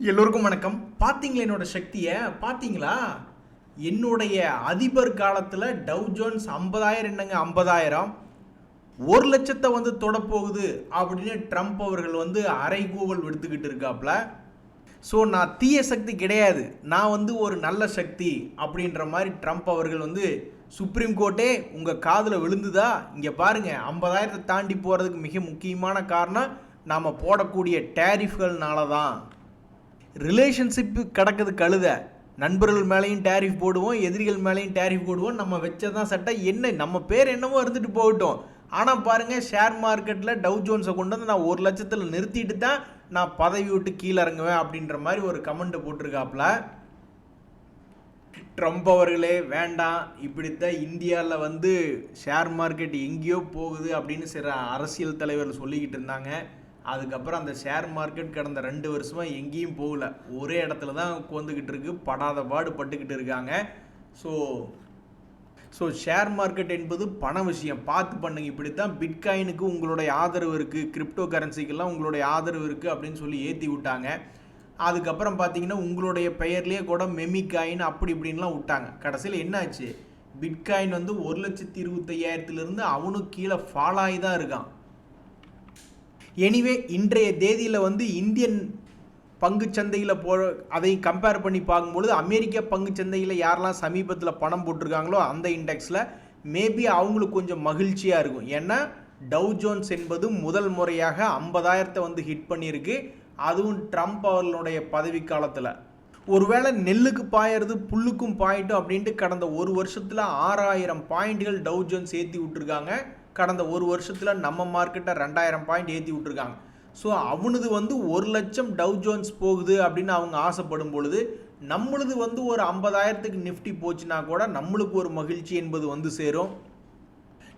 எல்லோருக்கும் வணக்கம். பார்த்தீங்களா என்னோட சக்தியை? பார்த்தீங்களா? என்னுடைய அதிபர் காலத்தில் டவ் ஜோன்ஸ் ஐம்பதாயிரம் என்னங்க ஐம்பதாயிரம்? ஒரு லட்சத்தை வந்து தொடப்போகுது அப்படின்னு ட்ரம்ப் அவர்கள் வந்து அரைகூவல் விடுத்துக்கிட்டு இருக்காப்புல ஸோ நான் தீய சக்தி கிடையாது. நான் வந்து ஒரு நல்ல சக்தி அப்படின்ற மாதிரி ட்ரம்ப் அவர்கள் வந்து சுப்ரீம் கோர்ட்டே உங்கள் காதில் விழுந்துதா? இங்கே பாருங்கள் ஐம்பதாயிரத்தை தாண்டி போகிறதுக்கு மிக முக்கியமான காரணம் நாம் போடக்கூடிய டேரிஃப்கள்னால தான் ரிலேஷன்ஷிப்பு கிடக்குது கழுத நண்பர்கள் மேலேயும் டேரிஃப் போடுவோம் எதிரிகள் மேலேயும் டேரிஃப் போடுவோம் நம்ம வச்சதான் சட்டை என்ன நம்ம பேர் என்னவோ இருந்துட்டு போகட்டும். ஆனால் பாருங்கள் ஷேர் மார்க்கெட்டில் டவ் ஜோன்ஸை கொண்டு வந்து நான் ஒரு லட்சத்தில் நிறுத்திட்டு தான் நான் பதவி விட்டு கீழே இறங்குவேன் அப்படின்ற மாதிரி ஒரு கமெண்ட்டு போட்டிருக்காப்புல ட்ரம்ப் அவர்களே வேண்டாம். இப்படித்தான் இந்தியாவில் வந்து ஷேர் மார்க்கெட் எங்கேயோ போகுது அப்படின்னு சில அரசியல் தலைவர்கள் சொல்லிக்கிட்டு இருந்தாங்க. அதுக்கப்புறம் அந்த ஷேர் மார்க்கெட் கடந்த ரெண்டு வருஷமாக எங்கேயும் போகல. ஒரே இடத்துல தான் உட்காந்துக்கிட்டு இருக்கு. படாத பாடு பட்டுக்கிட்டு இருக்காங்க. ஸோ ஸோ ஷேர் மார்க்கெட் என்பது பண விஷயம். பார்த்து பண்ணுங்க. இப்படி தான் பிட்காயினுக்கு உங்களுடைய ஆதரவு இருக்குது கிரிப்டோ கரன்சிக்கெல்லாம் உங்களுடைய ஆதரவு இருக்குது அப்படின்னு சொல்லி ஏற்றி விட்டாங்க. அதுக்கப்புறம் பார்த்தீங்கன்னா உங்களுடைய பெயர்லேயே கூட மெமிகாயின் அப்படி இப்படின்லாம் விட்டாங்க. கடைசியில் என்னாச்சு? பிட்காயின் வந்து ஒரு லட்சத்தி இருபத்தையாயிரத்துலேருந்து அவனும் கீழே ஃபால் ஆகி தான் இருக்கான். எனிவே இன்றைய தேதியில் வந்து இந்தியன் பங்கு சந்தையில் போ அதை கம்பேர் பண்ணி பார்க்கும்பொழுது அமெரிக்க பங்கு சந்தையில் யாரெல்லாம் சமீபத்தில் பணம் போட்டிருக்காங்களோ அந்த இண்டெக்ஸில் மேபி அவங்களுக்கு கொஞ்சம் மகிழ்ச்சியாக இருக்கும். ஏன்னா டவ் ஜோன்ஸ் என்பது முதல் முறையாக ஐம்பதாயிரத்தை வந்து ஹிட் பண்ணியிருக்கு. அதுவும் ட்ரம்ப் அவர்களுடைய பதவி காலத்தில் ஒருவேளை நெல்லுக்கு பாயறது புல்லுக்கும் பாயிட்டும் அப்படின்ட்டு கடந்த ஒரு வருஷத்தில் ஆறாயிரம் பாயிண்ட்கள் டவ் ஜோன்ஸ் ஏற்றி விட்டுருக்காங்க. கடந்த ஒரு வருஷத்தில் நம்ம மார்க்கெட்டை ரெண்டாயிரம் பாயிண்ட் ஏற்றி விட்ருக்காங்க ஸோ அவனது வந்து ஒரு லட்சம் டவ் ஜோன்ஸ் போகுது அப்படின்னு அவங்க ஆசைப்படும் பொழுது நம்மளுது வந்து ஒரு ஐம்பதாயிரத்துக்கு நிஃப்டி போச்சுன்னா கூட நம்மளுக்கு ஒரு மகிழ்ச்சி என்பது வந்து சேரும்.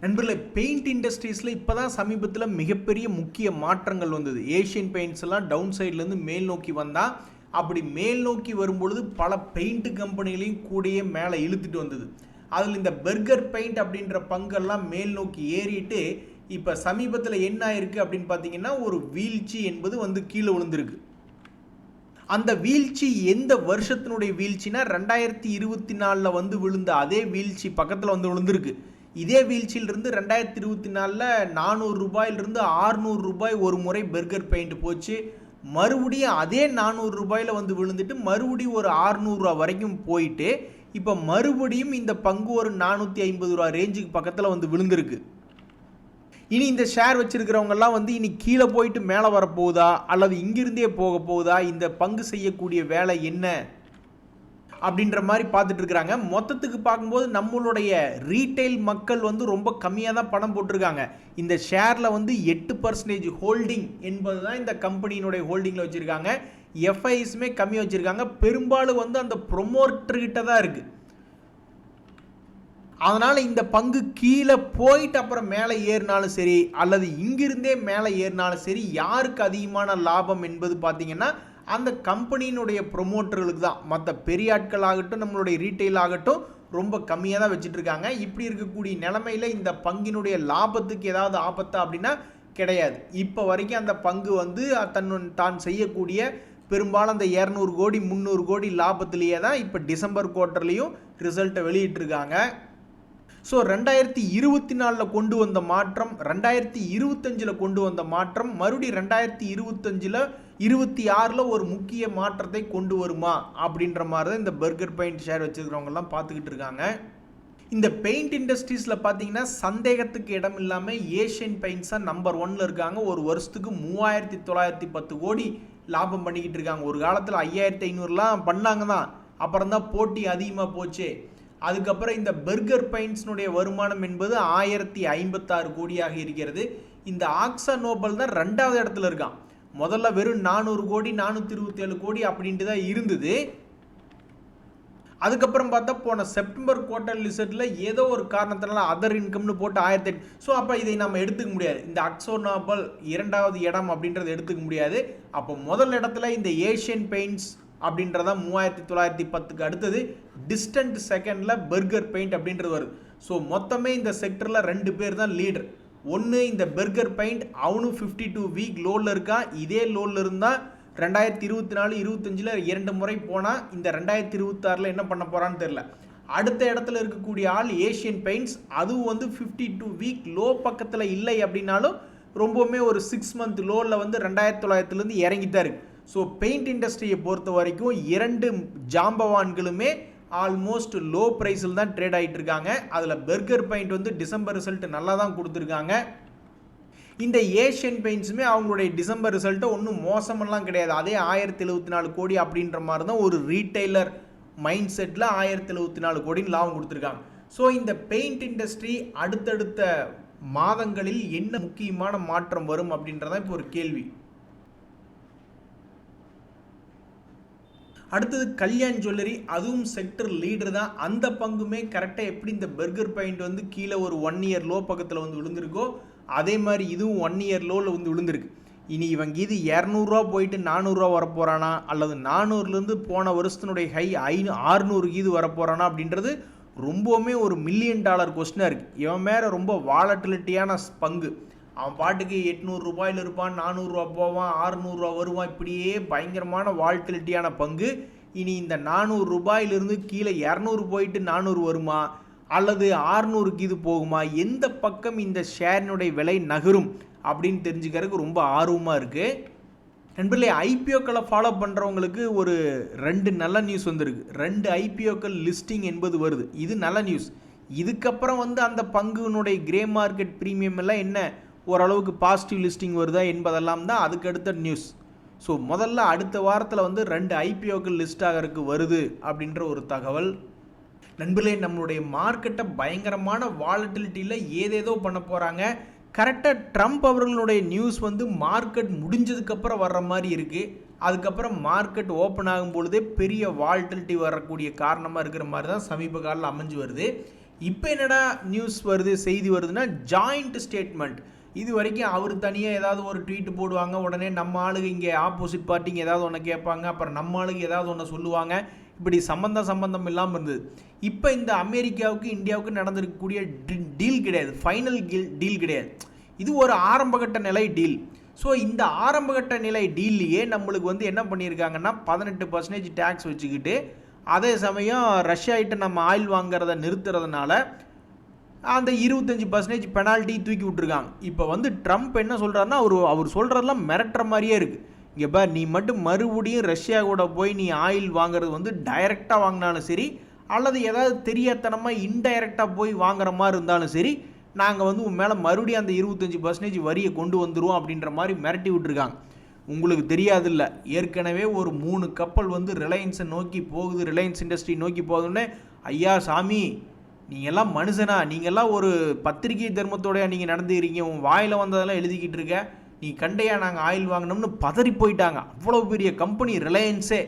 நண்பர்களே பெயிண்ட் இண்டஸ்ட்ரீஸில் இப்போ தான் சமீபத்தில் மிகப்பெரிய முக்கிய மாற்றங்கள் வந்தது. ஏஷியன் பெயிண்ட்ஸ் எல்லாம் டவுன் சைட்லேருந்து மேல் நோக்கி வந்தால் அப்படி மேல் நோக்கி வரும்பொழுது பல பெயிண்ட் கம்பெனிகளையும் கூடயே மேலே இழுத்துட்டு வந்தது. அதில் இந்த பெர்கர் பெயிண்ட் அப்படின்ற பங்கெல்லாம் மேல் நோக்கி ஏறிட்டு இப்போ சமீபத்தில் என்ன ஆயிருக்கு அப்படின்னு பார்த்தீங்கன்னா ஒரு வீழ்ச்சி என்பது வந்து கீழே விழுந்திருக்கு. அந்த வீழ்ச்சி எந்த வருஷத்தினுடைய வீழ்ச்சினா ரெண்டாயிரத்தி இருபத்தி நாலில் வந்து விழுந்த அதே வீழ்ச்சி பக்கத்தில் வந்து விழுந்திருக்கு. இதே வீழ்ச்சியிலிருந்து ரெண்டாயிரத்தி இருபத்தி நாலில் நானூறு ரூபாயிலிருந்து ஆறுநூறு ரூபாய் ஒரு முறை பெர்கர் பெயிண்ட் போச்சு. மறுபடியும் அதே நானூறு ரூபாயில் வந்து விழுந்துட்டு மறுபடியும் ஒரு ஆறுநூறுரூவா வரைக்கும் போயிட்டு இப்போ மறுபடியும் இந்த பங்கு ஒரு நானூற்றி ஐம்பது ரூபா ரேஞ்சுக்கு பக்கத்தில் வந்து விழுந்திருக்கு. இனி இந்த ஷேர் வச்சுருக்கிறவங்கெல்லாம் வந்து இனி கீழே போயிட்டு மேலே வரப்போகுதா? அல்லது இங்கிருந்தே போக போகுதா? இந்த பங்கு செய்யக்கூடிய வேலை என்ன? அப்படின்ற மாதிரி பார்த்துட்டு இருக்கிறாங்க. மொத்தத்துக்கு பார்க்கும்போது நம்மளுடைய ரீட்டைல் மக்கள் வந்து ரொம்ப கம்மியாக தான் பணம் போட்டிருக்காங்க. இந்த ஷேரில் வந்து எட்டு பர்சன்டேஜ் ஹோல்டிங் என்பது தான் இந்த கம்பெனியினுடைய ஹோல்டிங்கில் வச்சுருக்காங்க. எஃப்ஐஸுமே கம்மி வச்சுருக்காங்க. பெரும்பாலும் வந்து அந்த ப்ரொமோட்டர்கிட்ட தான் இருக்குது அதனால் இந்த பங்கு கீழே போயிட்டு அப்புறம் மேலே ஏறினாலும் சரி அல்லது இங்கிருந்தே மேலே ஏறினாலும் சரி யாருக்கு அதிகமான லாபம் என்பது பார்த்தீங்கன்னா அந்த கம்பெனியினுடைய ப்ரொமோட்டர்களுக்கு தான். மற்ற பெரிய ஆட்கள் ஆகட்டும் நம்மளுடைய ரீட்டைல் ஆகட்டும் ரொம்ப கம்மியாக தான் வச்சுட்ருக்காங்க. இப்படி இருக்கக்கூடிய நிலமையில் இந்த பங்கினுடைய லாபத்துக்கு ஏதாவது ஆபத்தா அப்படின்னா கிடையாது. இப்போ வரைக்கும் அந்த பங்கு வந்து தன் தான் செய்யக்கூடிய பெரும்பாலும் அந்த இரநூறு கோடி முந்நூறு கோடி லாபத்திலேயே தான் இப்போ டிசம்பர் குவார்ட்டர்லேயும் ரிசல்ட்டை வெளியிட்டிருக்காங்க. ஸோ ரெண்டாயிரத்தி இருபத்தி நாலில் கொண்டு வந்த மாற்றம் ரெண்டாயிரத்தி இருபத்தஞ்சில் கொண்டு வந்த மாற்றம் மறுபடியும் ரெண்டாயிரத்தி இருபத்தஞ்சில் இருபத்தி ஆறில் ஒரு முக்கிய மாற்றத்தை கொண்டு வருமா அப்படின்ற மாதிரி தான் இந்த பர்கர் பெயிண்ட் ஷேர் வச்சுருக்கிறவங்கலாம் பார்த்துக்கிட்டு இருக்காங்க. இந்த பெயிண்ட் இண்டஸ்ட்ரீஸில் பார்த்தீங்கன்னா சந்தேகத்துக்கு இடம் இல்லாமல் ஏஷியன் பெயிண்ட்ஸாக நம்பர் ஒன்னில் இருக்காங்க. ஒரு வருஷத்துக்கு மூவாயிரத்தி தொள்ளாயிரத்தி பத்து கோடி லாபம் பண்ணிக்கிட்டு இருக்காங்க. ஒரு காலத்தில் ஐயாயிரத்தி ஐநூறுலாம் பண்ணாங்க தான் அப்புறம் தான் போட்டி அதிகமாக போச்சு. அதுக்கப்புறம் இந்த பெர்கர் பைன்ஸினுடைய வருமானம் என்பது ஆயிரத்தி ஐம்பத்தாறு கோடியாக இருக்கிறது. இந்த ஆக்ஸா நோபல் தான் ரெண்டாவது இடத்துல இருக்கான். முதல்ல வெறும் நானூறு கோடி நானூற்றி இருபத்தேழு கோடி அப்படின்ட்டு தான் இருந்தது. அதுக்கப்புறம் பார்த்தா போன செப்டம்பர் குவார்டர் லிசட்டில் ஏதோ ஒரு காரணத்தினால அதர் இன்கம்னு போட்டு ஆயிரத்தி எட்டு ஸோ அப்போ இதை நம்ம எடுத்துக்க முடியாது. இந்த அக்ஸோனாபல் இரண்டாவது இடம் அப்படின்றத எடுத்துக்க முடியாது. அப்போ முதல் இடத்துல இந்த ஏஷியன் பெயிண்ட்ஸ் அப்படின்றதா மூவாயிரத்தி தொள்ளாயிரத்தி பத்துக்கு அடுத்தது டிஸ்டன்ட் செகண்டில் பர்கர் பெயிண்ட் அப்படின்றது வருது. ஸோ மொத்தமே இந்த செக்டரில் ரெண்டு பேர் தான் லீடர் ஒன்று இந்த பெர்கர் பெயிண்ட் அவனும் ஃபிஃப்டி டூ வீக் லோனில் இருக்கான் இதே லோனில் இருந்தால் ரெண்டாயிரத்தி இருபத்தி நாலு இருபத்தஞ்சில் இரண்டு முறை போனால் இந்த ரெண்டாயிரத்தி இருபத்தாறில் என்ன பண்ண போகிறான்னு தெரில அடுத்த இடத்துல இருக்கக்கூடிய ஆள் ஏஷியன் பெயிண்ட்ஸ் அதுவும் வந்து ஃபிஃப்டி டூ வீக் லோ பக்கத்தில் இல்லை அப்படின்னாலும் ரொம்பவுமே ஒரு சிக்ஸ் மந்த் லோவில் வந்து ரெண்டாயிரத்தி தொள்ளாயிரத்துலேருந்து இறங்கித்தான் இருக்குது ஸோ பெயிண்ட் இண்டஸ்ட்ரியை பொறுத்த வரைக்கும் இரண்டு ஜாம்பவான்களுமே ஆல்மோஸ்ட் லோ ப்ரைஸில் தான் ட்ரேட் ஆகிட்டு இருக்காங்க. அதில் பெர்கர் பெயிண்ட் வந்து டிசம்பர் ரிசல்ட் நல்லா தான் கொடுத்துருக்காங்க. இந்த ஏஷியன் பெயிண்ட்ஸுமே அவங்களுடைய டிசம்பர் ரிசல்ட்டை ஒன்றும் மோசமெல்லாம் கிடையாது. அதே ஆயிரத்தி எழுபத்தி நாலு கோடி அப்படின்ற மாதிரி தான் ஒரு ரீட்டைலர் மைண்ட் செட்டில் ஆயிரத்தி எழுபத்தி நாலு கோடின்னு லாபம் கொடுத்துருக்காங்க. ஸோ இந்த பெயிண்ட் இண்டஸ்ட்ரி அடுத்தடுத்த மாதங்களில் என்ன முக்கியமான மாற்றம் வரும் அப்படின்றதான் இப்போ ஒரு கேள்வி. அடுத்தது கல்யாண் ஜுவல்லரி அதுவும் செக்டர் லீடர் தான். அந்த பங்குமே கரெக்டாக எப்படி இந்த பெர்கர் பாயிண்ட் வந்து கீழே ஒரு ஒன் இயர் லோ பக்கத்தில் வந்து விழுந்திருக்கோ அதே மாதிரி இதுவும் ஒன் இயர் லோவில் வந்து விழுந்திருக்கு. இனி இவங்க இது இரநூறுவா போயிட்டு நானூறுரூவா வரப்போகிறானா அல்லது நானூறுலேருந்து போன வருஷத்தினுடைய ஹை ஐநூ ஆறுநூறு இது வரப்போகிறானா அப்படின்றது ரொம்பவுமே ஒரு மில்லியன் டாலர் கொஸ்டினாக இருக்குது இவன் மேலே ரொம்ப வாலட்டிலிட்டியான பங்கு. அவன் பாட்டுக்கு எட்நூறு ரூபாயில் இருப்பான் நானூறுரூவா போவான் ஆறுநூறுவா வருவான் இப்படியே பயங்கரமான வால்டிலிட்டியான பங்கு. இனி இந்த நானூறு ரூபாயிலிருந்து கீழே இரநூறு போயிட்டு நானூறு வருமா? அல்லது ஆறுநூறுக்கு இது போகுமா? எந்த பக்கம் இந்த ஷேரினுடைய விலை நகரும்? அப்படின்னு தெரிஞ்சுக்கிறதுக்கு ரொம்ப ஆர்வமாக இருக்குது நண்பர்களே ஐபிஓக்களை ஃபாலோ பண்ணுறவங்களுக்கு ஒரு ரெண்டு நல்ல நியூஸ் வந்திருக்கு. ரெண்டு ஐபிஓக்கள் லிஸ்டிங் என்பது வருது. இது நல்ல நியூஸ் இதுக்கப்புறம் வந்து அந்த பங்குனுடைய கிரே மார்க்கெட் ப்ரீமியம் எல்லாம் என்ன? ஓரளவுக்கு பாசிட்டிவ் லிஸ்டிங் வருதா என்பதெல்லாம் தான் அதுக்கு அடுத்த நியூஸ் ஸோ முதல்ல அடுத்த வாரத்தில் வந்து ரெண்டு ஐபிஓக்கள் லிஸ்ட் ஆகிறதுக்கு வருது அப்படின்ற ஒரு தகவல் நண்பர்களே நம்மளுடைய மார்க்கெட்டை பயங்கரமான வாலட்டிலிட்டியில் ஏதேதோ பண்ண போகிறாங்க கரெக்டாக ட்ரம்ப் அவர்களுடைய நியூஸ் வந்து மார்க்கெட் முடிஞ்சதுக்கப்புறம் வர்ற மாதிரி இருக்குது அதுக்கப்புறம் மார்க்கெட் ஓப்பன் ஆகும் பொழுதே பெரிய வால்டிலிட்டி வரக்கூடிய காரணமாக இருக்கிற மாதிரி தான் சமீப காலில் அமைஞ்சு வருது. இப்போ என்னடா நியூஸ் வருது செய்தி வருதுன்னா ஜாயிண்ட் ஸ்டேட்மெண்ட் இது வரைக்கும் அவர் தனியாக ஏதாவது ஒரு ட்வீட் போடுவாங்க உடனே நம்ம ஆளுங்க இங்கே ஆப்போசிட் பார்ட்டிங்க ஏதாவது ஒன்று கேட்பாங்க அப்புறம் நம்ம ஆளுங்க ஏதாவது ஒன்று சொல்லுவாங்க. இப்படி சம்பந்தம் சம்பந்தம் இல்லாமல் இருந்தது. இப்போ இந்த அமெரிக்காவுக்கு இந்தியாவுக்கு நடந்திருக்கக்கூடிய டீல் கிடையாது. ஃபைனல் டீல் கிடையாது. இது ஒரு ஆரம்பகட்ட நிலை டீல் ஸோ இந்த ஆரம்பகட்ட நிலை டீல்லையே நம்மளுக்கு வந்து என்ன பண்ணியிருக்காங்கன்னா பதினெட்டு பர்சன்டேஜ் டேக்ஸ் வச்சுக்கிட்டு அதே சமயம் ரஷ்யாகிட்ட நம்ம ஆயில் வாங்குறத நிறுத்துறதுனால அந்த இருபத்தஞ்சி பர்சன்டேஜ் பெனால்ட்டி தூக்கி விட்ருக்காங்க இப்போ வந்து ட்ரம்ப் என்ன சொல்கிறாருன்னா அவர் அவர் சொல்கிறதெல்லாம் மிரட்டுற மாதிரியே இருக்குது இங்கே பார் நீ மட்டும் மறுபடியும் ரஷ்யா கூட போய் நீ ஆயில் வாங்குறது வந்து டைரெக்டாக வாங்கினாலும் சரி அல்லது ஏதாவது தெரியாதனமாக இன்டைரக்டாக போய் வாங்குற மாதிரி இருந்தாலும் சரி நாங்கள் வந்து உன் மேலே மறுபடியும் அந்த இருபத்தஞ்சி பர்சன்டேஜ் வரியை கொண்டு வந்துடுவோம் அப்படின்ற மாதிரி மிரட்டி விட்டுருக்காங்க. உங்களுக்கு தெரியாதில்ல ஏற்கனவே ஒரு மூணு கப்பல் வந்து ரிலையன்ஸை நோக்கி போகுது ரிலையன்ஸ் இண்டஸ்ட்ரி நோக்கி போகுதுன்னு ஐயா சாமி நீங்கள்லாம் மனுஷனா நீங்கள்லாம் ஒரு பத்திரிகை தர்மத்தோடய நீங்கள் நடந்துக்கிறீங்க உன் வாயில் வந்ததெல்லாம் எழுதிக்கிட்டு இருக்க நீ கண்டையா நாங்கள் ஆயில் வாங்கினோம்னு பதறி போயிட்டாங்க. அவ்வளோ பெரிய கம்பெனி ரிலையன்ஸே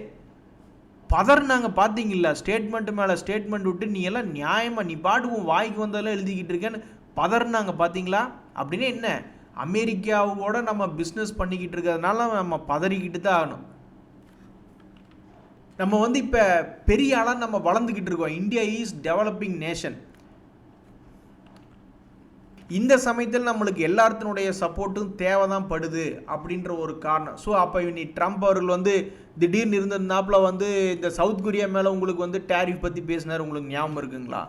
பதறினாங்க பார்த்தீங்களா ஸ்டேட்மெண்ட் மேலே ஸ்டேட்மெண்ட் விட்டு நீ எல்லாம் நியாயமாக நீ பாட்டு வாய்க்கு வந்ததெல்லாம் எழுதிக்கிட்டு இருக்கேன்னு பதறினாங்க பார்த்தீங்களா அப்படின்னு என்ன? அமெரிக்காவோட நம்ம பிஸ்னஸ் பண்ணிக்கிட்டு இருக்கிறதுனால நம்ம பதறிக்கிட்டு தான் ஆகணும். நம்ம வந்து இப்போ பெரிய ஆளாக நம்ம வளர்ந்துக்கிட்டு இருக்கோம். இந்தியா இஸ் டெவலப்பிங் நேஷன் இந்த சமயத்தில் நம்மளுக்கு எல்லாத்தினுடைய சப்போர்ட்டும் தேவை தான் படுது அப்படின்ற ஒரு காரணம். ஸோ அப்போ நீ ட்ரம்ப் அவர்கள் வந்து திடீர்னு இருந்திருந்தாப்புல வந்து இந்த சவுத் கொரியா மேலே உங்களுக்கு வந்து டேரிஃப் பற்றி பேசினார் உங்களுக்கு ஞாபகம் இருக்குங்களா?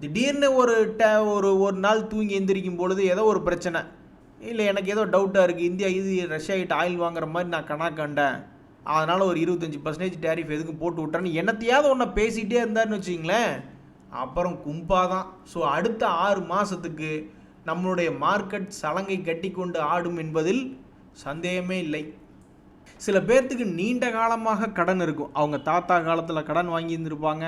திடீர்னு ஒரு டே ஒரு ஒரு நாள் தூங்கி எந்திரிக்கும் பொழுது ஏதோ ஒரு பிரச்சனை. இல்லை எனக்கு ஏதோ டவுட்டாக இருக்குது இந்தியா இது ரஷ்யா கிட்ட ஆயில் வாங்குற மாதிரி நான் கணா கண்டேன். அதனால் ஒரு இருபத்தஞ்சி பர்சன்டேஜ் டேரிஃப் எதுக்கு போட்டு விட்றேன்னு என்னத்தையாவது ஒன்று பேசிகிட்டே இருந்தாருன்னு வச்சிங்களேன் அப்புறம் கும்பா தான் ஸோ அடுத்த ஆறு மாதத்துக்கு நம்மளுடைய மார்க்கெட் சலங்கை கட்டி கொண்டு ஆடும் என்பதில் சந்தேகமே இல்லை. சில பேர்த்துக்கு நீண்ட காலமாக கடன் இருக்கும். அவங்க தாத்தா காலத்தில் கடன் வாங்கியிருந்திருப்பாங்க.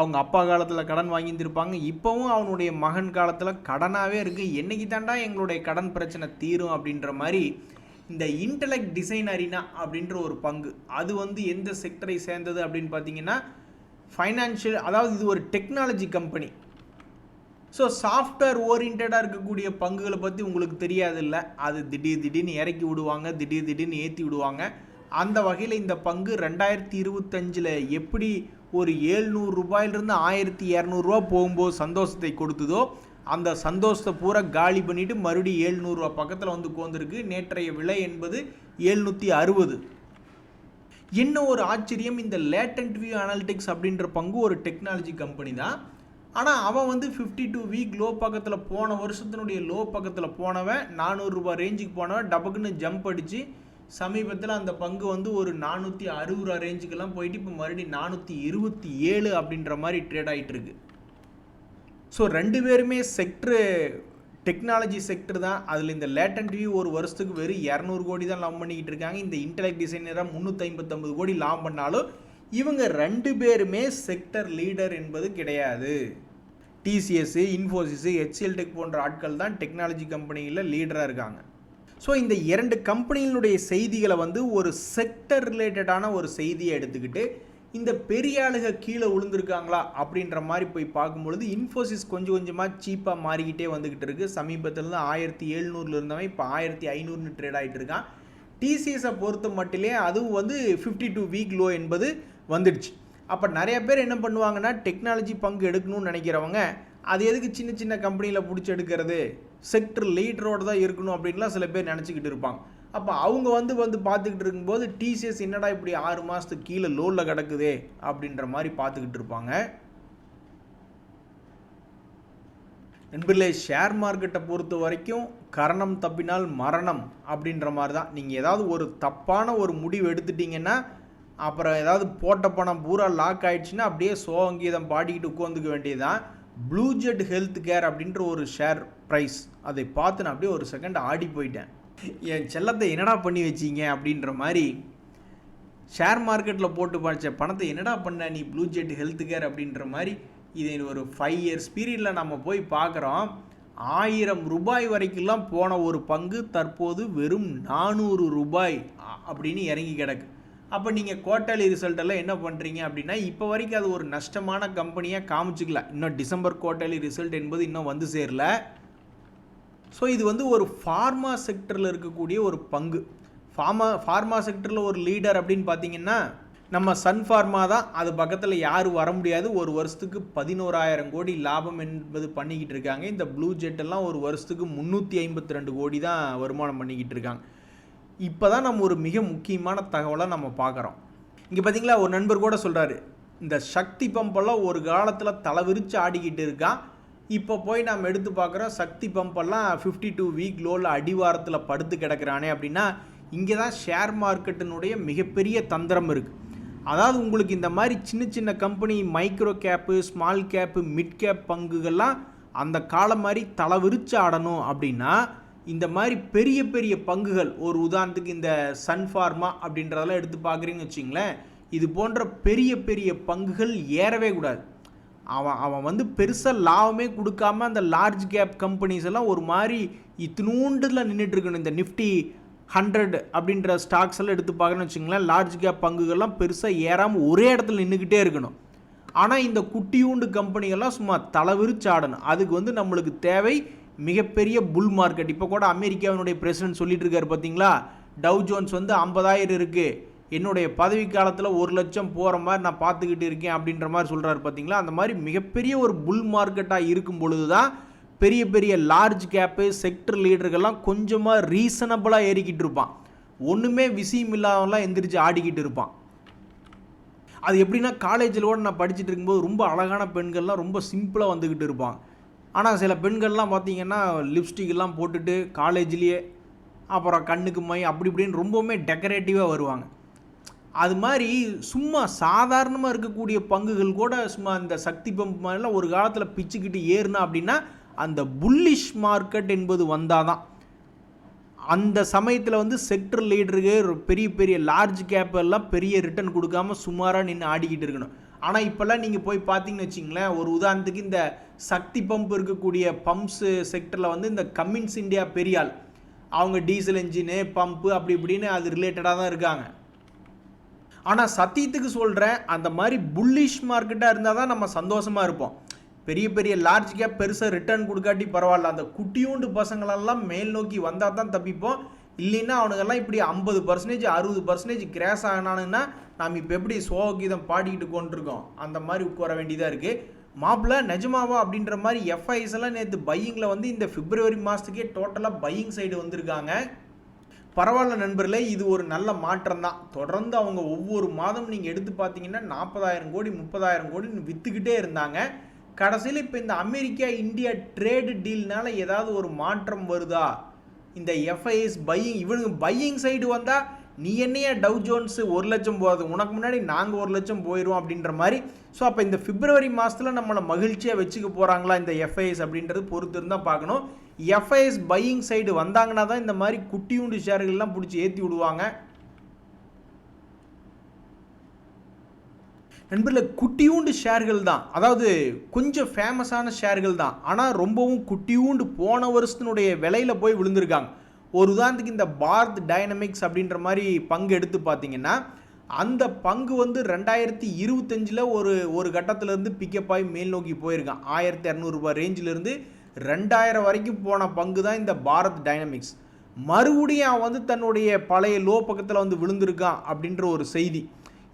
அவங்க அப்பா காலத்தில் கடன் வாங்கியிருந்திருப்பாங்க. இப்போவும் அவனுடைய மகன் காலத்தில் கடனாகவே இருக்குது என்னைக்கு தாண்டா எங்களுடைய கடன் பிரச்சனை தீரும் அப்படின்ற மாதிரி இந்த இன்டலெக்ட் டிசைன் அரினா அப்படின்ற ஒரு பங்கு. அது வந்து எந்த செக்டரை சேர்ந்தது அப்படின்னு பார்த்தீங்கன்னா ஃபைனான்ஷியல் அதாவது இது ஒரு டெக்னாலஜி கம்பெனி ஸோ சாஃப்ட்வேர் ஓரியன்டாக இருக்கக்கூடிய பங்குகளை பற்றி உங்களுக்கு தெரியாதில்ல. அது திடீர் திடீர்னு இறக்கி விடுவாங்க திடீர் திடீர்னு ஏற்றி விடுவாங்க. அந்த வகையில் இந்த பங்கு ரெண்டாயிரத்தி இருபத்தஞ்சில் எப்படி ஒரு ஏழ்நூறு ரூபாயிலிருந்து ஆயிரத்தி இரநூறுவா போகும்போது சந்தோஷத்தை கொடுத்ததோ அந்த சந்தோஷத்தை பூரா காலி பண்ணிவிட்டு மறுபடியும் ஏழ்நூறுரூவா பக்கத்தில் வந்து கோந்திருக்கு நேற்றைய விலை என்பது ஏழ்நூற்றி அறுபது. என்ன ஒரு ஆச்சரியம் இந்த லேட்டன்ட் வியூ அனாலிட்டிக்ஸ் அப்படின்ற பங்கு ஒரு டெக்னாலஜி கம்பெனி தான். ஆனால் அவன் வந்து ஃபிஃப்டி டூ வீக் லோ பக்கத்தில் போன வருஷத்தினுடைய லோ பக்கத்தில் போனவன் நானூறுரூபா ரேஞ்சுக்கு போனவன் டபக்குன்னு ஜம்ப் அடித்து சமீபத்தில் அந்த பங்கு வந்து ஒரு நானூற்றி அறுபது ரூபா ரேஞ்சுக்கெல்லாம் போயிட்டு இப்போ மறுபடியும் நானூற்றி இருபத்தி ஏழு அப்படின்ற மாதிரி ட்ரேட் ஆகிட்டுருக்கு ஸோ ரெண்டு பேருமே செக்டரு டெக்னாலஜி செக்டர் தான். அதில் இந்த லேட்டன் வியூ ஒரு வருஷத்துக்கு வெறும் இரநூறு கோடி தான் லாபம் பண்ணிக்கிட்டு இருக்காங்க. இந்த இன்டெலெக்ட் டிசைனராக முந்நூற்றி ஐம்பத்தொம்பது கோடி லாபம் பண்ணாலும் இவங்க ரெண்டு பேருமே செக்டர் லீடர் என்பது கிடையாது. டிசிஎஸ் இன்ஃபோசிஸ் ஹெச்எல் டெக் போன்ற ஆட்கள் தான் டெக்னாலஜி கம்பெனியில் லீடராக இருக்காங்க. ஸோ இந்த இரண்டு கம்பெனிகளுடைய செய்திகளை வந்து ஒரு செக்டர் ரிலேட்டடான ஒரு செய்தியை எடுத்துக்கிட்டு இந்த பெரிய ஆளுக கீழே விழுந்திருக்காங்களா அப்படின்ற மாதிரி போய் பார்க்கும்பொழுது இன்ஃபோசிஸ் கொஞ்சம் கொஞ்சமாக சீப்பாக மாறிக்கிட்டே வந்துக்கிட்டு இருக்குது சமீபத்தில் இருந்து ஆயிரத்தி எழுநூறுல இருந்தவன் இப்போ ஆயிரத்தி ஐநூறுன்னு ட்ரேட் ஆகிட்டு இருக்கான். டிசிஎஸை பொறுத்த மட்டிலே அதுவும் வந்து ஃபிஃப்டி டூ வீக் லோ என்பது வந்துடுச்சு. அப்போ நிறைய பேர் என்ன பண்ணுவாங்கன்னா டெக்னாலஜி பங்கு எடுக்கணும்னு நினைக்கிறவங்க அது எதுக்கு சின்ன சின்ன கம்பெனியில் பிடிச்சி எடுக்கிறது? செக்டர் லீடரோடு தான் இருக்கணும் அப்படின்லாம் சில பேர் நினச்சிக்கிட்டு இருப்பாங்க. அப்போ அவங்க வந்து வந்து பார்த்துக்கிட்டு இருக்கும்போது டிசிஎஸ் என்னடா இப்படி ஆறு மாதத்துக்கு கீழே லோனில் கிடக்குதே அப்படின்ற மாதிரி பார்த்துக்கிட்டு இருப்பாங்க. நண்பர்களே ஷேர் மார்க்கெட்டை பொறுத்த வரைக்கும் கரணம் தப்பினால் மரணம் அப்படின்ற மாதிரி தான் நீங்கள் ஏதாவது ஒரு தப்பான ஒரு முடிவு எடுத்துட்டிங்கன்னா அப்புறம் ஏதாவது போட்ட பணம் பூரா லாக் ஆகிடுச்சின்னா அப்படியே சோகங்கீதம் பாடிக்கிட்டு உட்காந்துக்க வேண்டியதுதான். ப்ளூ ஜெட் ஹெல்த் கேர் அப்படின்ற ஒரு ஷேர் ப்ரைஸ் அதை பார்த்து நான் அப்படியே ஒரு செகண்ட் ஆடி போயிட்டேன். என் செல்லத்தை என்னடா பண்ணி வச்சீங்க அப்படின்ற மாதிரி ஷேர் மார்க்கெட்டில் போட்டு படித்த பணத்தை என்னடா பண்ண நீ ப்ளூ ஜெட் ஹெல்த் கேர் அப்படின்ற மாதிரி இதை ஒரு ஃபைவ் இயர்ஸ் பீரியடில் நம்ம போய் பார்க்குறோம். ஆயிரம் ரூபாய் வரைக்கும்லாம் போன ஒரு பங்கு தற்போது வெறும் நானூறு ரூபாய். அப்படின்னு இறங்கி கிடக்கு. அப்போ நீங்கள் குவார்ட்டர்லி ரிசல்ட்டெல்லாம் என்ன பண்ணுறீங்க அப்படின்னா இப்போ வரைக்கும் அது ஒரு நஷ்டமான கம்பெனியாக காமிச்சிக்கல. இன்னும் டிசம்பர் குவார்ட்டர்லி ரிசல்ட் என்பது இன்னும் வந்து சேரல. ஸோ இது வந்து ஒரு ஃபார்மா செக்டரில் இருக்கக்கூடிய ஒரு பங்கு. ஃபார்மா ஃபார்மா செக்டரில் ஒரு லீடர் அப்படின்னு பார்த்தீங்கன்னா நம்ம சன் ஃபார்மா தான் அது பக்கத்தில் யாரும் வர முடியாது. ஒரு வருஷத்துக்கு பதினோராயிரம் கோடி லாபம் என்பது பண்ணிக்கிட்டு இருக்காங்க. இந்த ப்ளூ ஜெட் எல்லாம் ஒரு வருஷத்துக்கு முந்நூற்றி ஐம்பத்தி ரெண்டு கோடி தான் வருமானம் பண்ணிக்கிட்டு இருக்காங்க. இப்போ தான் நம்ம ஒரு மிக முக்கியமான தகவலை நம்ம பார்க்குறோம். இங்கே பார்த்தீங்களா ஒரு நண்பர் கூட சொல்கிறாரு இந்த சக்தி பம்பெல்லாம் ஒரு காலத்தில் தலை விரித்து ஆடிக்கிட்டு இருக்கான் இப்போ போய் நம்ம எடுத்து பார்க்குறோம் சக்தி பம்பெல்லாம் ஃபிஃப்டி டூ வீக் லோவில் அடிவாரத்தில் படுத்து கிடக்கிறானே அப்படின்னா இங்கே தான் ஷேர் மார்க்கெட்டினுடைய மிகப்பெரிய தந்திரம் இருக்குது அதாவது உங்களுக்கு இந்த மாதிரி சின்ன சின்ன company micro cap small cap mid cap பங்குகள்லாம் அந்த காலம் மாதிரி தலைவிரிச்சு ஆடணும் அப்படின்னா இந்த மாதிரி பெரிய பெரிய பங்குகள் ஒரு உதாரணத்துக்கு இந்த சன் ஃபார்மா அப்படின்றதெல்லாம் எடுத்து பார்க்குறீங்கன்னு வச்சிங்களேன் இது போன்ற பெரிய பெரிய பங்குகள் ஏறவே கூடாது. அவன் அவன் வந்து பெருசாக லாபமே கொடுக்காம அந்த லார்ஜ் கேப் கம்பெனிஸ் எல்லாம் ஒரு மாதிரி இத்தினூண்டுல நின்றுட்டு இருக்கணும். இந்த நிஃப்டி ஹண்ட்ரட் அப்படின்ற ஸ்டாக்ஸ் எல்லாம் எடுத்து பார்க்குறேன்னு வச்சுங்களேன் லார்ஜ் கேப் பங்குகள்லாம் பெருசாக ஏறாமல் ஒரே இடத்துல நின்றுக்கிட்டே இருக்கணும். ஆனால் இந்த குட்டியூண்டு கம்பெனிகள்லாம் சும்மா தலைவிரிச்சு ஆடணும். அதுக்கு வந்து நம்மளுக்கு தேவை மிகப்பெரிய புல் மார்க்கெட் இப்போ கூட அமெரிக்காவினுடைய பிரசிடென்ட் சொல்லிட்டு இருக்காரு பார்த்தீங்களா டவ் ஜோன்ஸ் வந்து ஐம்பதாயிரம் இருக்குது என்னுடைய பதவி காலத்தில் ஒரு லட்சம் போகிற மாதிரி நான் பார்த்துக்கிட்டு இருக்கேன் அப்படின்ற மாதிரி சொல்கிறாரு பார்த்தீங்களா அந்த மாதிரி மிகப்பெரிய ஒரு புல் மார்க்கெட்டாக இருக்கும் பொழுது தான் பெரிய பெரிய லார்ஜ் கேப்பு செக்டர் லீடர்கள்லாம் கொஞ்சமாக ரீசனபிளாக ஏறிக்கிட்டு இருப்பான். ஒன்றுமே விஷயம் இல்லாமலாம் எந்திரிச்சு ஆடிக்கிட்டு இருப்பான். அது எப்படின்னா காலேஜில் கூட நான் படிச்சுட்டு இருக்கும்போது ரொம்ப அழகான பெண்கள்லாம் ரொம்ப சிம்பிளாக வந்துக்கிட்டு இருப்பாங்க. ஆனால் சில பெண்கள்லாம் பார்த்தீங்கன்னா லிப்ஸ்டிக்லாம் போட்டுட்டு காலேஜ்லேயே அப்புறம் கண்ணுக்கு மை அப்படி இப்படின்னு ரொம்பவுமே டெக்கரேட்டிவாக வருவாங்க. அது மாதிரி சும்மா சாதாரணமாக இருக்கக்கூடிய பங்குகள் கூட சும்மா இந்த சக்தி பம்ப் மாதிரிலாம் ஒரு காலத்தில் பிச்சுக்கிட்டு ஏறுனா அப்படின்னா அந்த புல்லிஷ் மார்க்கெட் என்பது வந்தால் தான் அந்த சமயத்தில் வந்து செக்டர் லீடருக்கு பெரிய பெரிய லார்ஜ் கேப் எல்லாம் பெரிய ரிட்டர்ன் கொடுக்காம சுமாராக நின்று ஆடிக்கிட்டு இருக்கணும். ஆனால் இப்போல்லாம் நீங்கள் போய் பார்த்தீங்கன்னு வச்சிங்களேன் ஒரு உதாரணத்துக்கு இந்த சக்தி பம்ப் இருக்கக்கூடிய பம்ப்ஸு செக்டரில் வந்து இந்த கம்மின்ஸ் இந்தியா பெரியாள் அவங்க டீசல் இன்ஜினு பம்பு அப்படி இப்படின்னு அது ரிலேட்டடாக தான் இருக்காங்க. ஆனால் சத்தியத்துக்கு சொல்கிறேன் அந்த மாதிரி புல்லிஷ் மார்க்கெட்டாக இருந்தால் தான் நம்ம சந்தோஷமாக இருப்போம். பெரிய பெரிய லார்ஜ் கேப் பெருசாக ரிட்டர்ன் கொடுக்காட்டி பரவாயில்ல. அந்த குட்டியூண்டு பசங்களெல்லாம் மேல் நோக்கி வந்தால் தான் தப்பிப்போம். இல்லைன்னா அவனுங்கெல்லாம் இப்படி ஐம்பது பர்சன்டேஜ் அறுபது பர்சன்டேஜ் கிராஸ் ஆனானுன்னா நாம் இப்போ எப்படி சோகீதம் பாடிக்கிட்டு கொண்டிருக்கோம்? அந்த மாதிரி உட்கார வேண்டியதாக இருக்குது மாப்பிள்ள நிஜமாவா அப்படின்ற மாதிரி எஃப்ஐஸ் எல்லாம் நேற்று பையிங்கில் வந்து இந்த பிப்ரவரி மாதத்துக்கே டோட்டலாக பையிங் சைடு வந்திருக்காங்க. பரவாயில்ல நண்பர்களே இது ஒரு நல்ல மாற்றம் தான் தொடர்ந்து அவங்க ஒவ்வொரு மாதம் நீங்கள் எடுத்து பார்த்தீங்கன்னா நாற்பதாயிரம் கோடி முப்பதாயிரம் கோடின்னு விற்றுக்கிட்டே இருந்தாங்க. கடைசியில் இப்போ இந்த அமெரிக்கா இந்தியா ட்ரேடு டீல்னால ஏதாவது ஒரு மாற்றம் வருதா? இந்த எஃப்ஐஎஸ் பையிங் இவனுங்க பையிங் சைடு வந்தால் நீ என்னையே டவ் ஜோன்ஸ் ஒரு லட்சம் போகாது உனக்கு முன்னாடி நாங்கள் ஒரு லட்சம் போயிடுவோம் அப்படின்ற மாதிரி. ஸோ அப்போ இந்த பிப்ரவரி மாதத்தில் நம்மளை மகிழ்ச்சியாக வச்சுக்க போகிறாங்களா இந்த எஃப்ஐஎஸ் அப்படின்றது பொறுத்து இருந்தால் பார்க்கணும் எஃப்ஐஎஸ் பையிங் சைடு வந்தாங்கன்னா தான் இந்த மாதிரி குட்டியுண்டு ஷேர்கள்லாம் பிடிச்சி ஏற்றி விடுவாங்க. நண்பர்களே குட்டியூண்டு ஷேர்கள் தான். அதாவது கொஞ்சம் ஃபேமஸான ஷேர்கள் தான். ஆனால் ரொம்பவும் குட்டியூண்டு போன வருஷத்தினுடைய விலையில் போய் விழுந்திருக்காங்க. ஒரு உதாரணத்துக்கு இந்த பாரத் டைனமிக்ஸ் அப்படின்ற மாதிரி பங்கு எடுத்து பார்த்தீங்கன்னா அந்த பங்கு வந்து ரெண்டாயிரத்தி இருபத்தஞ்சில் ஒரு ஒரு கட்டத்திலேருந்து பிக்கப் ஆகி மேல் நோக்கி போயிருக்கான். ஆயிரத்தி இரநூறுபா ரேஞ்சிலேருந்து ரெண்டாயிரம் வரைக்கும் போன பங்கு தான் இந்த பாரத் டைனமிக்ஸ். மறுபடியும் அவன் வந்து தன்னுடைய பழைய லோ பக்கத்தில் வந்து விழுந்திருக்கான் அப்படின்ற ஒரு செய்தி.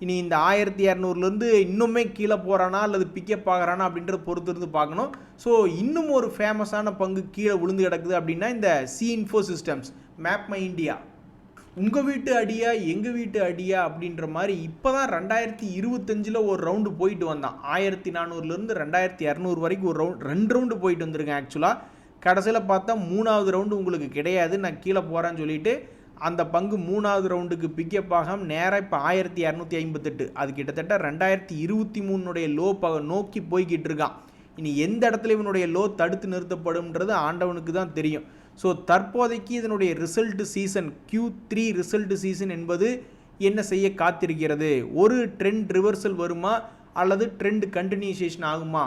இனி இந்த ஆயிரத்தி இரநூறுலேருந்து இன்னுமே கீழே போகிறானா அல்லது பிக்கப் ஆகிறானா அப்படின்றத பொறுத்து இருந்து பார்க்கணும். ஸோ இன்னும் ஒரு ஃபேமஸான பங்கு கீழே விழுந்து கிடக்குது அப்படின்னா இந்த C info systems map my India உங்கள் வீட்டு அடியா எங்கள் வீட்டு அடியா அப்படின்ற மாதிரி இப்போ தான் ரெண்டாயிரத்தி இருபத்தஞ்சில் ஒரு ரவுண்டு போயிட்டு வந்தான். ஆயிரத்தி நானூறுலேருந்து ரெண்டாயிரத்தி இரநூறு வரைக்கும் ஒரு ரவுண்ட் ரெண்டு ரவுண்டு போயிட்டு வந்திருக்கேன் ஆக்சுவலாக கடைசியில் பார்த்தா மூணாவது ரவுண்டு உங்களுக்கு கிடையாது. நான் கீழே போகிறேன்னு சொல்லிட்டு அந்த பங்கு மூணாவது ரவுண்டுக்கு பிக்கப் ஆகாம நேராக இப்போ ஆயிரத்தி இரநூத்தி ஐம்பத்தெட்டு. அது கிட்டத்தட்ட ரெண்டாயிரத்தி இருபத்தி மூணுடைய லோ ப நோக்கி போய்கிட்டு இருக்கான். இனி எந்த இடத்துல இவனுடைய லோ தடுத்து நிறுத்தப்படும்ன்றது ஆண்டவனுக்கு தான் தெரியும். ஸோ தற்போதைக்கு இதனுடைய result season Q three result season என்பது என்ன செய்ய காத்திருக்கிறது? ஒரு ட்ரெண்ட் ரிவர்சல் வருமா? அல்லது ட்ரெண்ட் கண்டினியூசேஷன் ஆகுமா?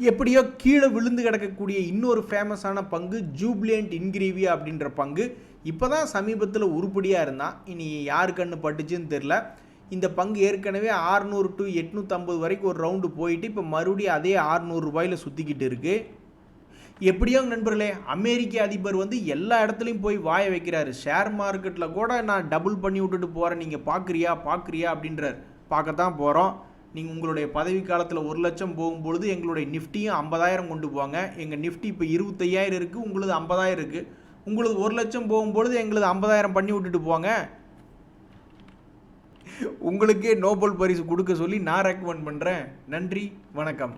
எப்படியோ கீழே விழுந்து கிடக்கக்கூடிய இன்னொரு ஃபேமஸான பங்கு ஜூப்ளியன்ட் இன்கிரீவியா அப்படின்ற பங்கு இப்போ தான் சமீபத்தில் உருப்படியாக இருந்தான் இனி யார் கண்ணு பட்டுச்சுன்னு தெரில இந்த பங்கு ஏற்கனவே ஆறுநூறு டு எட்நூற்றம்பது வரைக்கும் ஒரு ரவுண்டு போயிட்டு இப்போ மறுபடியும் அதே ஆறுநூறு ரூபாயில் சுற்றிக்கிட்டு இருக்குது எப்படியோ நண்பர்களே அமெரிக்க அதிபர் வந்து எல்லா இடத்துலையும் போய் வாய வைக்கிறாரு. ஷேர் மார்க்கெட்டில் கூட நான் டபுள் பண்ணி விட்டுட்டு போகிறேன் நீங்கள் பார்க்குறியா பார்க்குறியா அப்படின்றார். பார்க்கத்தான் போகிறோம் நீங்கள் உங்களுடைய பதவி காலத்தில் ஒரு லட்சம் போகும்பொழுது எங்களுடைய நிஃப்டியும் ஐம்பதாயிரம் கொண்டு போங்க. எங்கள் நிஃப்டி இப்போ இருபத்தையாயிரம் இருக்குது உங்களுது ஐம்பதாயிரம் இருக்குது உங்களுது ஒரு லட்சம் போகும்பொழுது எங்களது ஐம்பதாயிரம் பண்ணி விட்டுட்டு போங்க. உங்களுக்கே நோபல் பரிசு கொடுக்க சொல்லி நான் ரெக்கமெண்ட் பண்ணுறேன் நன்றி வணக்கம்.